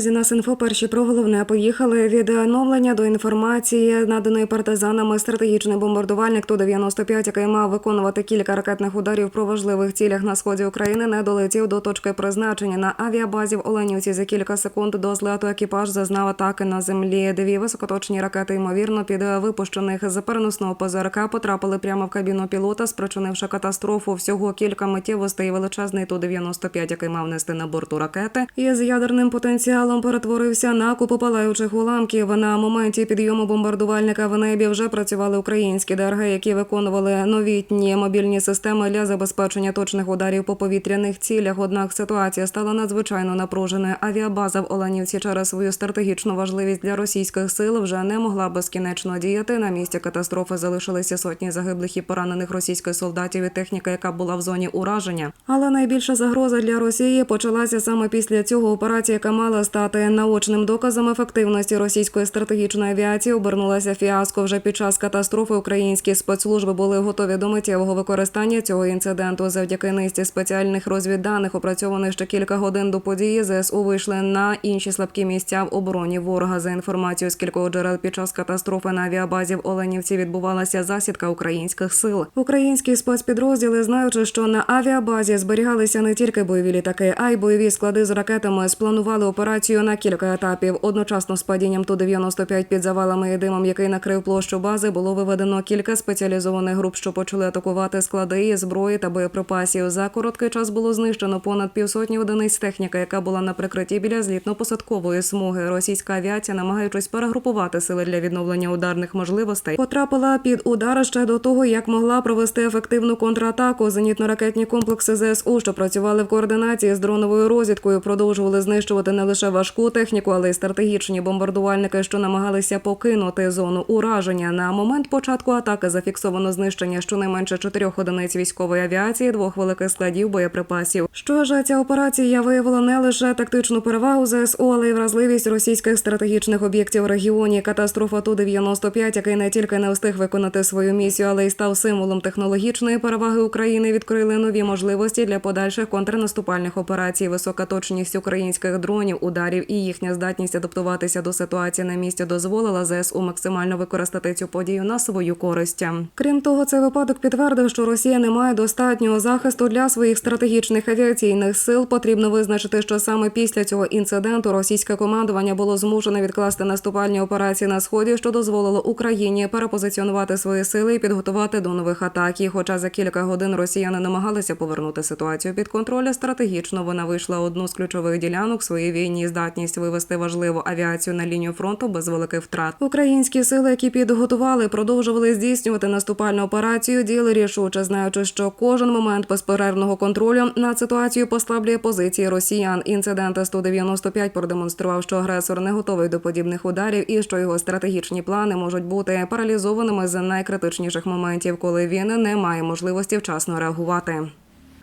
Друзі, нас інфо перші про головне поїхали від оновлення до інформації, наданої партизанами стратегічний бомбардувальник Ту-95, який мав виконувати кілька ракетних ударів про важливих цілях на сході України, не долетів до точки призначення на авіабазі в Оленівці. За кілька секунд до злету екіпаж зазнав атаки на землі. Дві високоточні ракети, ймовірно, під випущених з переносного ПЗРК потрапили прямо в кабіну пілота, спричинивши катастрофу. Всього кілька миттєвостей величезний Ту-95, який мав нести на борту ракети, із ядерним потенціалом перетворився на купу палаючих уламків. На моменті підйому бомбардувальника в небі вже працювали українські ДРГ, які виконували новітні мобільні системи для забезпечення точних ударів по повітряних цілях. Однак ситуація стала надзвичайно напруженою. Авіабаза в Оленівці через свою стратегічну важливість для російських сил вже не могла безкінечно діяти. На місці катастрофи залишилися сотні загиблих і поранених російських солдатів і техніка, яка була в зоні ураження. Але найбільша загроза для Росії почалася саме після цього. Операція, яка мала стати наочним доказом ефективності російської стратегічної авіації, обернулася фіаско. Вже під час катастрофи українські спецслужби були готові до миттєвого використання цього інциденту. Завдяки низці спеціальних розвідданих, опрацьованих ще кілька годин до події, ЗСУ вийшли на інші слабкі місця в обороні ворога. За інформацією з кількох джерел під час катастрофи на авіабазі в Оленівці відбувалася засідка українських сил. Українські спецпідрозділи, знаючи, що на авіабазі зберігалися не тільки бойові літаки, а й бойові склади з ракетами, спланували операцію на кілька етапів. Одночасно з падінням Ту-95 під завалами і димом, який накрив площу бази, було виведено кілька спеціалізованих груп, що почали атакувати склади і зброї та боєприпасів. За короткий час було знищено понад півсотні одиниць техніки, яка була на прикритті біля злітно-посадкової смуги. Російська авіація, намагаючись перегрупувати сили для відновлення ударних можливостей, потрапила під удар ще до того, як могла провести ефективну контратаку. Зенітно-ракетні комплекси ЗСУ, що працювали в координації з дроновою розвідкою, продовжували знищувати не лише важку техніку, але й стратегічні бомбардувальники, що намагалися покинути зону ураження. На момент початку атаки зафіксовано знищення щонайменше чотирьох одиниць військової авіації, двох великих складів боєприпасів. Що ж ця операція виявила не лише тактичну перевагу ЗСУ, але й вразливість російських стратегічних об'єктів в регіоні. Катастрофа Ту 95 який не тільки не встиг виконати свою місію, але й став символом технологічної переваги України. Відкрили нові можливості для подальших контрнаступальних операцій. Висока точність українських дронів, ударів і їхня здатність адаптуватися до ситуації на місці дозволила ЗСУ максимально використати цю подію на свою користь. Крім того, цей випадок підтвердив, що Росія не має достатнього захисту для своїх стратегічних авіаційних сил. Потрібно визначити, що саме після цього інциденту російське командування було змушене відкласти наступальні операції на сході, що дозволило Україні перепозиціонувати свої сили і підготувати до нових атак. І хоча за кілька годин росіяни намагалися повернути ситуацію під контроль, стратегічно вона вийшла одну з ключових ділянок своєї війні. Здатність вивести важливу авіацію на лінію фронту без великих втрат. Українські сили, які підготували, продовжували здійснювати наступальну операцію. Діяли рішуче, знаючи, що кожен момент безперервного контролю над ситуацією послаблює позиції росіян. Інцидент С-195 продемонстрував, що агресор не готовий до подібних ударів і що його стратегічні плани можуть бути паралізованими з найкритичніших моментів, коли він не має можливості вчасно реагувати.